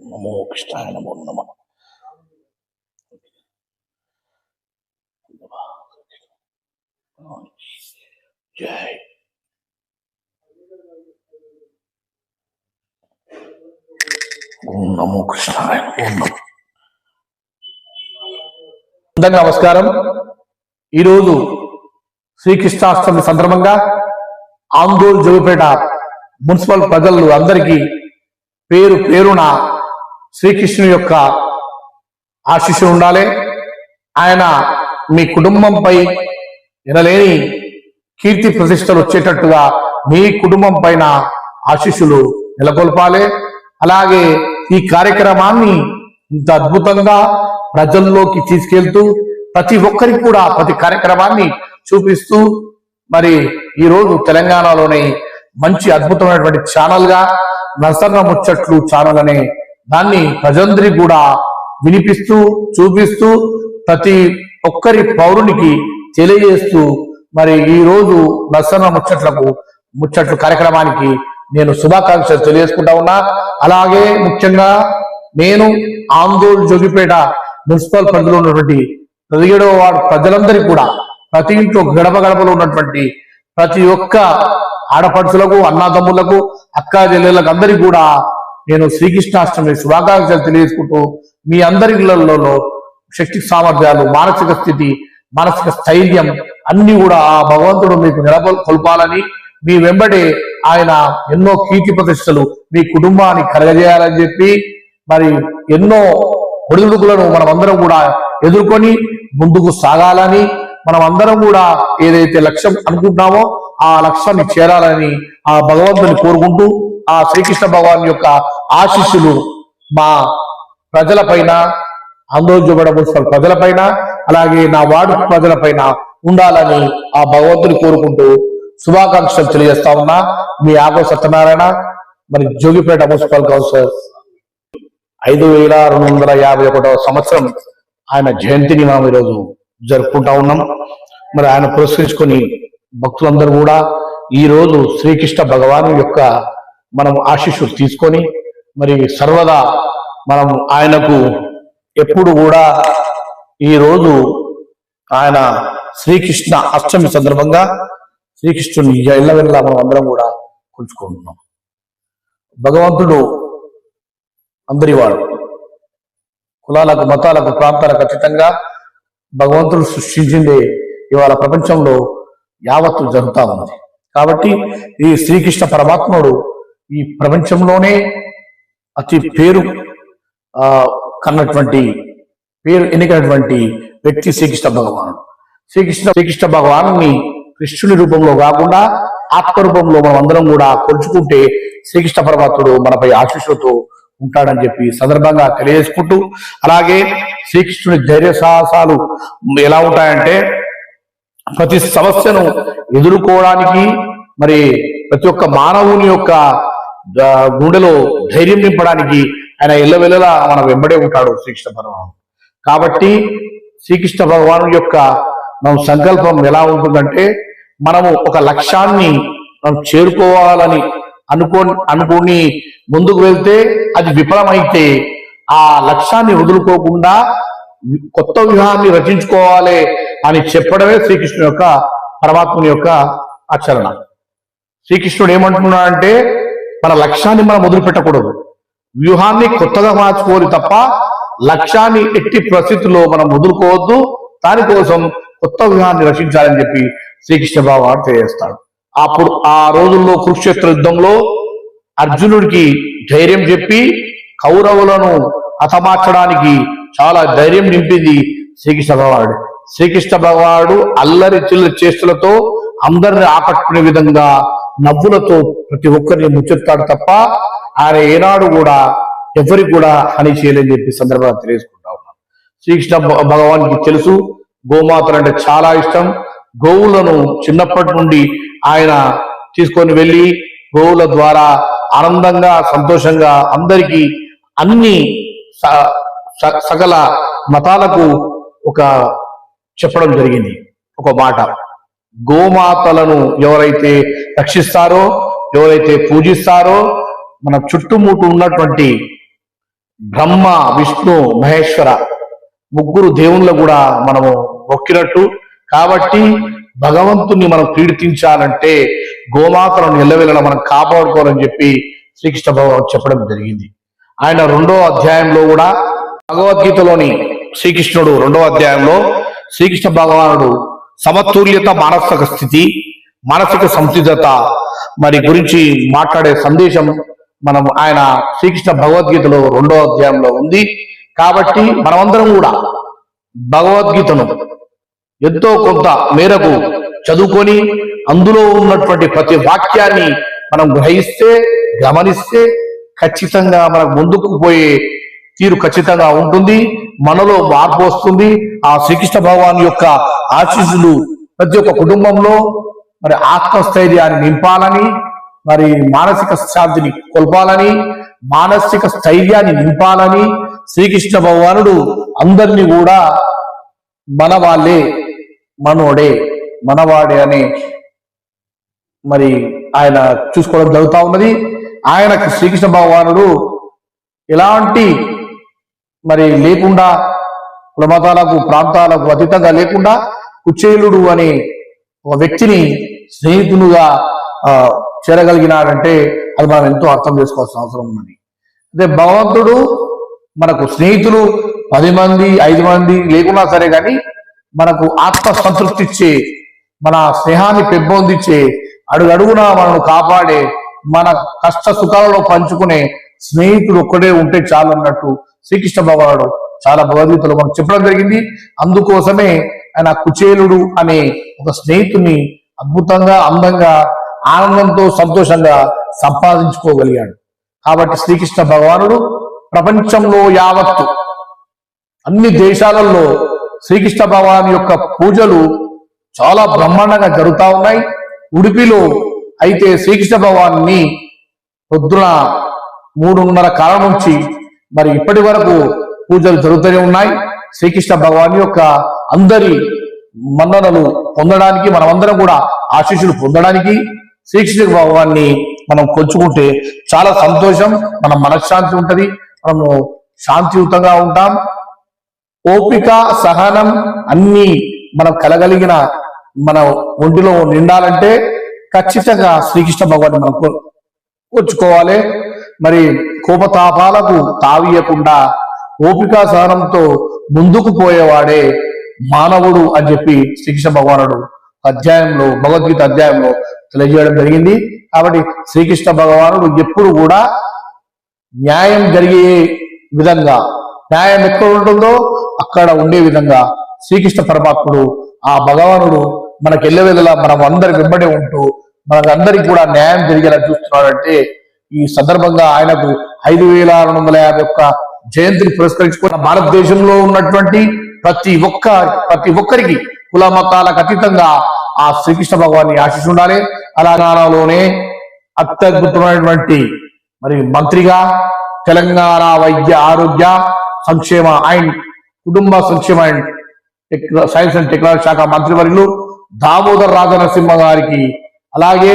నమో కృష్ణాయ నమో నమ జై నమో నమస్కారం. ఈరోజు శ్రీకృష్ణాష్టమి సందర్భంగా ఆందోళన జగుపేట మున్సిపల్ ప్రజలు అందరికీ పేరు పేరున శ్రీకృష్ణుని యొక్క ఆశీస్సు ఉండాలి. ఆయన మీ కుటుంబంపై ఎనలేని కీర్తి ప్రతిష్టలు వచ్చేటట్టుగా మీ కుటుంబం పైన ఆశీస్సులు నెలకొల్పాలి. అలాగే ఈ కార్యక్రమాన్ని ఇంత అద్భుతంగా ప్రజల్లోకి తీసుకెళ్తూ ప్రతి ఒక్కరికి కూడా ప్రతి కార్యక్రమాన్ని చూపిస్తూ మరి ఈ రోజు తెలంగాణలోని మంచి అద్భుతమైనటువంటి ఛానల్గా గా ముచ్చట్లు ఛానల్ అనే దాన్ని ప్రజందరి కూడా వినిపిస్తూ చూపిస్తూ ప్రతి ఒక్కరి పౌరునికి తెలియజేస్తూ మరి ఈ రోజు నర్సన ముచ్చట్లకు ముచ్చట్లు కార్యక్రమానికి నేను శుభాకాంక్షలు తెలియజేసుకుంటా ఉన్నా. అలాగే ముఖ్యంగా నేను ఆందోళన జోగిపేట మున్సిపల్ పరిధిలో ఉన్నటువంటి పదిహేడవ వార్డు ప్రజలందరికీ కూడా ప్రతి ఇంట్లో గడప గడపలో ఉన్నటువంటి ప్రతి ఒక్క ఆడపడుచులకు అన్నాదమ్ములకు అక్కా చెల్లెళ్ళకు అందరికీ కూడా నేను శ్రీకృష్ణాష్టమి శుభాకాంక్షలు తెలియజేసుకుంటూ మీ అందరి ఇళ్ళలో శక్తి సామర్థ్యాలు మానసిక స్థితి మానసిక స్థైర్యం అన్ని కూడా ఆ భగవంతుడు మీకు నెలకొల్ మీ వెంబడే ఆయన ఎన్నో కీర్తి ప్రతిష్టలు మీ కుటుంబాన్ని కలగజేయాలని చెప్పి మరి ఎన్నో ఒడిదుడుకులను మనం అందరం కూడా ఎదుర్కొని ముందుకు సాగాలని మనం అందరం కూడా ఏదైతే లక్ష్యం అనుకుంటున్నామో ఆ లక్ష్యాన్ని చేరాలని ఆ భగవంతుని కోరుకుంటూ ఆ శ్రీకృష్ణ భగవాన్ యొక్క ఆశీస్సులు మా ప్రజలపైన ఆందోళన మున్సిపల్ ప్రజలపైన అలాగే నా వార్డు ప్రజలపైన ఉండాలని ఆ భగవంతుని కోరుకుంటూ శుభాకాంక్షలు తెలియజేస్తా ఉన్నా. మీ ఆగో సత్యనారాయణ మరి జోగిపేట మున్సిపల్ కౌన్సిలర్. ఐదు వేల రెండు వందల యాభై ఒకటవ సంవత్సరం ఆయన జయంతిని మనం ఈరోజు జరుపుకుంటా ఉన్నాం. మరి ఆయన పురస్కరించుకొని భక్తులందరూ కూడా ఈ రోజు శ్రీకృష్ణ భగవాను యొక్క మనం ఆశీస్సులు తీసుకొని మరి సర్వదా మనం ఆయనకు ఎప్పుడు కూడా ఈ రోజు ఆయన శ్రీకృష్ణ అష్టమి సందర్భంగా శ్రీకృష్ణుని ఇళ్ళ వెళ్ళ మనం అందరం కూడా కొలుచుకుంటున్నాం. భగవంతుడు అందరివాడు కులాలకు మతాలకు ప్రాంతాలకు అతీతంగా భగవంతుడు సృష్టించిందే ఇవాళ ప్రపంచంలో యావత్తు జరుగుతా ఉంది. కాబట్టి ఈ శ్రీకృష్ణ పరమాత్ముడు ఈ ప్రపంచంలోనే అతి పేరు కన్నటువంటి పేరు ఎన్నికైనటువంటి వ్యక్తి శ్రీకృష్ణ భగవానుడు. శ్రీకృష్ణ శ్రీకృష్ణ భగవాను కృష్ణుని రూపంలో కాకుండా ఆత్మ రూపంలో మనం అందరం కూడా కొలుచుకుంటే శ్రీకృష్ణ పరమాత్ముడు మనపై ఆశీస్సులతో ఉంటాడని చెప్పి సందర్భంగా తెలియజేసుకుంటూ అలాగే శ్రీకృష్ణుని ధైర్య సాహసాలు ఎలా ఉంటాయంటే ప్రతి సమస్యను ఎదుర్కోవడానికి మరి ప్రతి ఒక్క మానవుని యొక్క గుండెలో ధైర్యం నింపడానికి ఆయన ఎల్లవెల్లలా మన వెంబడే ఉంటాడు శ్రీకృష్ణ భగవాను కాబట్టి శ్రీకృష్ణ భగవాను యొక్క మనం సంకల్పం ఎలా ఉంటుందంటే మనము ఒక లక్ష్యాన్ని మనం చేరుకోవాలని అనుకో అనుకుని ముందుకు వెళ్తే అది విఫలమైతే ఆ లక్ష్యాన్ని వదులుకోకుండా కొత్త వ్యూహాన్ని రచించుకోవాలి అని చెప్పడమే శ్రీకృష్ణుని యొక్క పరమాత్ముని యొక్క ఆచరణ. శ్రీకృష్ణుడు ఏమంటున్నాడంటే మన లక్ష్యాన్ని మనం వదిలిపెట్టకూడదు. వ్యూహాన్ని కొత్తగా మార్చుకోవాలి తప్ప లక్ష్యాన్ని ఎట్టి పరిస్థితుల్లో మనం వదులుకోవద్దు. దానికోసం కొత్త వ్యూహాన్ని రచించాలని చెప్పి శ్రీకృష్ణ భగవాన్ తెలియజేస్తాడు. అప్పుడు ఆ రోజుల్లో కురుక్షేత్ర యుద్ధంలో అర్జునుడికి ధైర్యం చెప్పి కౌరవులను హతమార్చడానికి చాలా ధైర్యం నింపింది శ్రీకృష్ణ భగవానుడు. శ్రీకృష్ణ భగవానుడు అల్లరి చిల్లరి చేష్టలతో అందరిని ఆకట్టుకునే విధంగా నవ్వులతో ప్రతి ఒక్కరిని ముచ్చెత్తాడు తప్ప ఆయన ఏనాడు కూడా ఎవరికి కూడా హాని చేయలేని చెప్పి సందర్భంగా తెలియజేసుకుంటా ఉన్నాం శ్రీకృష్ణ భ- భగవానికి తెలుసు గోమాతలు అంటే చాలా ఇష్టం. గోవులను చిన్నప్పటి నుండి ఆయన తీసుకొని వెళ్ళి గోవుల ద్వారా ఆనందంగా సంతోషంగా అందరికీ అన్ని స- స- సకల మతాలకు ఒక చెప్పడం జరిగింది. ఒక మాట. గోమాతలను ఎవరైతే రక్షిస్తారో ఎవరైతే పూజిస్తారో మన చుట్టుముట్టు ఉన్నటువంటి బ్రహ్మ విష్ణు మహేశ్వర ముగ్గురు దేవుళ్ళు కూడా మనము మొక్కినట్టు. కాబట్టి భగవంతుని మనం కీర్తించాలంటే గోమాతలను ఎల్లవెల్లలా మనం కాపాడుకోవాలని చెప్పి శ్రీకృష్ణ భగవాన్ చెప్పడం జరిగింది. ఆయన రెండో అధ్యాయంలో కూడా భగవద్గీతలోని శ్రీకృష్ణుడు రెండో అధ్యాయంలో శ్రీకృష్ణ భగవానుడు సమతుల్యత మానసిక స్థితి మానసిక సంసిద్ధత మరి గురించి మాట్లాడే సందేశం మనం ఆయన శ్రీకృష్ణ భగవద్గీతలో రెండో అధ్యాయంలో ఉంది. కాబట్టి మనమందరం కూడా భగవద్గీతను ఎంతో కొంత మేరకు చదువుకొని అందులో ఉన్నటువంటి ప్రతి వాక్యాన్ని మనం గ్రహిస్తే గమనిస్తే ఖచ్చితంగా మనకు ముందుకు పోయే తీరు ఖచ్చితంగా ఉంటుంది. మనలో మార్పు వస్తుంది. ఆ శ్రీకృష్ణ భగవాన్ యొక్క ఆశీస్సులు ప్రతి ఒక్క కుటుంబంలో మరి ఆత్మస్థైర్యాన్ని నింపాలని మరి మానసిక శాంతిని కొల్పాలని మానసిక స్థైర్యాన్ని నింపాలని శ్రీకృష్ణ భగవానుడు అందరినీ కూడా మన వాళ్ళే మనోడే మనవాడే అని మరి ఆయన చూసుకోవడం జరుగుతూ ఉన్నది. ఆయనకు శ్రీకృష్ణ భగవానుడు ఎలాంటి మరి లేకుండా కులమతాలకు ప్రాంతాలకు అతీతంగా లేకుండా కుచేలుడు అనే ఒక వ్యక్తిని స్నేహితులుగా చేరగలిగినాడంటే అది మనం ఎంతో అర్థం చేసుకోవాల్సిన అవసరం ఉన్నది. అంటే భగవంతుడు మనకు స్నేహితులు పది మంది ఐదు మంది లేకున్నా సరే కానీ మనకు ఆత్మ సంతృప్తి ఇచ్చే మన స్నేహాన్ని పెంపొందించే అడుగడుగునా మనను కాపాడే మన కష్ట సుఖాలలో పంచుకునే స్నేహితుడు ఒక్కడే ఉంటే చాలు అన్నట్టు శ్రీకృష్ణ భగవానుడు చాలా భగవద్గీతలో మనం చెప్పడం జరిగింది. అందుకోసమే ఆయన కుచేలుడు అనే ఒక స్నేహితుని అద్భుతంగా అందంగా ఆనందంతో సంతోషంగా సంపాదించుకోగలిగాడు. కాబట్టి శ్రీకృష్ణ భగవానుడు ప్రపంచంలో యావత్తు అన్ని దేశాలలో శ్రీకృష్ణ భగవాన్ యొక్క పూజలు చాలా బ్రహ్మాండంగా జరుగుతా ఉన్నాయి. ఉడిపిలో అయితే శ్రీకృష్ణ భగవాన్ని పొద్దున మూడున్నర కాలం నుంచి మరి ఇప్పటి వరకు పూజలు జరుగుతూనే ఉన్నాయి. శ్రీకృష్ణ భగవాన్ యొక్క అందరి మన్ననలు పొందడానికి మనమందరం కూడా ఆశీస్సులు పొందడానికి శ్రీకృష్ణ భగవాన్ని మనం కొంచుకుంటే చాలా సంతోషం మన మనశ్శాంతి ఉంటది. మనము శాంతియుతంగా ఉంటాం. ఓపిక సహనం అన్ని మనం కలగలిగిన మన ఒంటిలో నిండాలంటే ఖచ్చితంగా శ్రీకృష్ణ భగవాన్ మనం కో- కూర్చుకోవాలి మరి కోపతాపాలకు తావీయకుండా ఓపిక సహనంతో ముందుకు పోయేవాడే మానవుడు అని చెప్పి శ్రీకృష్ణ భగవానుడు అధ్యాయంలో భగవద్గీత అధ్యాయంలో తెలియజేయడం జరిగింది. కాబట్టి శ్రీకృష్ణ భగవానుడు ఎప్పుడు కూడా న్యాయం జరిగే విధంగా న్యాయం ఎక్కడ ఉంటుందో అక్కడ ఉండే విధంగా శ్రీకృష్ణ పరమాత్ముడు ఆ భగవానుడు మనకి ఎల్లవెల్లలా మనం అందరి వెంబడే ఉంటూ మనకందరికి కూడా న్యాయం జరిగేలా చూస్తున్నాడంటే ఈ సందర్భంగా ఆయనకు ఐదు వేల రెండు వందల యాభై ఒక్క జయంతిని పురస్కరించుకున్న భారతదేశంలో ఉన్నటువంటి ప్రతి ఒక్క ప్రతి ఒక్కరికి కుల మతాలకు అతీతంగా ఆ శ్రీకృష్ణ భగవాన్ని ఆశిస్తు ఉండాలి తెలంగాణలోనే అత్యద్భుతమైనటువంటి మరి మంత్రిగా తెలంగాణ వైద్య ఆరోగ్య సంక్షేమ అండ్ కుటుంబ సంక్షేమ అండ్ సైన్స్ అండ్ టెక్నాలజీ శాఖ మంత్రివర్యులు దామోదర్ రాజనరసింహ గారికి అలాగే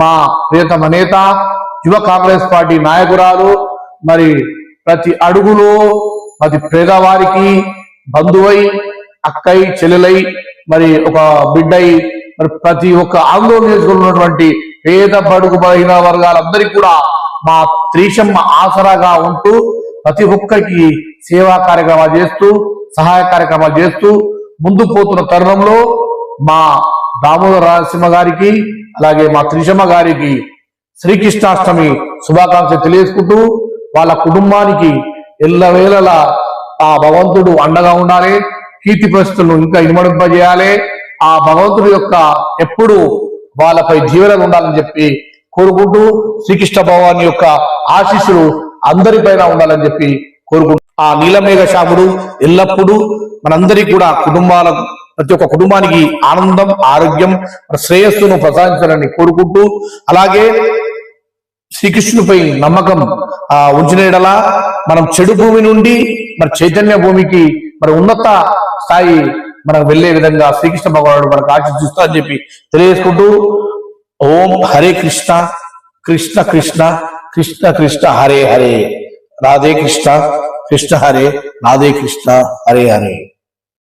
మా ప్రియతమ నేత యువ కాంగ్రెస్ పార్టీ నాయకురాలు మరి ప్రతి అడుగులో ప్రతి పేదవారికి బంధువై అక్కై చెల్లెలై మరి ఒక బిడ్డై మరి ప్రతి ఒక్క ఆందోళన నేర్చుకున్నటువంటి పేద బడుగు బలహీన వర్గాలందరికీ కూడా మా త్రీశమ్మ ఆసరాగా ఉంటూ ప్రతి ఒక్కరికి సేవా కార్యక్రమాలు చేస్తూ సహాయ కార్యక్రమాలు చేస్తూ ముందుకు పోతున్న తరుణంలో మా దామోదర రాజసింహ గారికి అలాగే మా త్రిశమ్మ గారికి శ్రీకృష్ణాష్టమి శుభాకాంక్షలు తెలియజేసుకుంటూ వాళ్ళ కుటుంబానికి ఎల్లవేళలా ఆ భగవంతుడు అండగా ఉండాలి కీర్తి పరిస్థితులను ఇంకా ఇనుమడింపజేయాలి ఆ భగవంతుడి యొక్క ఎప్పుడు వాళ్ళపై జీవనం ఉండాలని చెప్పి కోరుకుంటూ శ్రీకృష్ణ భగవాన్ యొక్క ఆశీస్సులు అందరిపైన ఉండాలని చెప్పి కోరుకుంటూ ఆ నీలమేఘ శాముడు ఎల్లప్పుడూ మనందరికీ కూడా కుటుంబాలకు ప్రతి ఒక్క కుటుంబానికి ఆనందం ఆరోగ్యం శ్రేయస్సును ప్రసాదించాలని కోరుకుంటూ అలాగే శ్రీకృష్ణుపై నమ్మకం ఆ ఉంచిన మనం చెడు భూమి నుండి మరి చైతన్య భూమికి మరి ఉన్నత స్థాయి మనం వెళ్ళే విధంగా శ్రీకృష్ణ భగవానుడు మనకు ఆశిస్తా అని చెప్పి తెలియజేసుకుంటూ ఓం హరే కృష్ణ కృష్ణ కృష్ణ కృష్ణ కృష్ణ హరే హరే రాధే కృష్ణ కృష్ణ హరే రాధే కృష్ణ హరే హరే.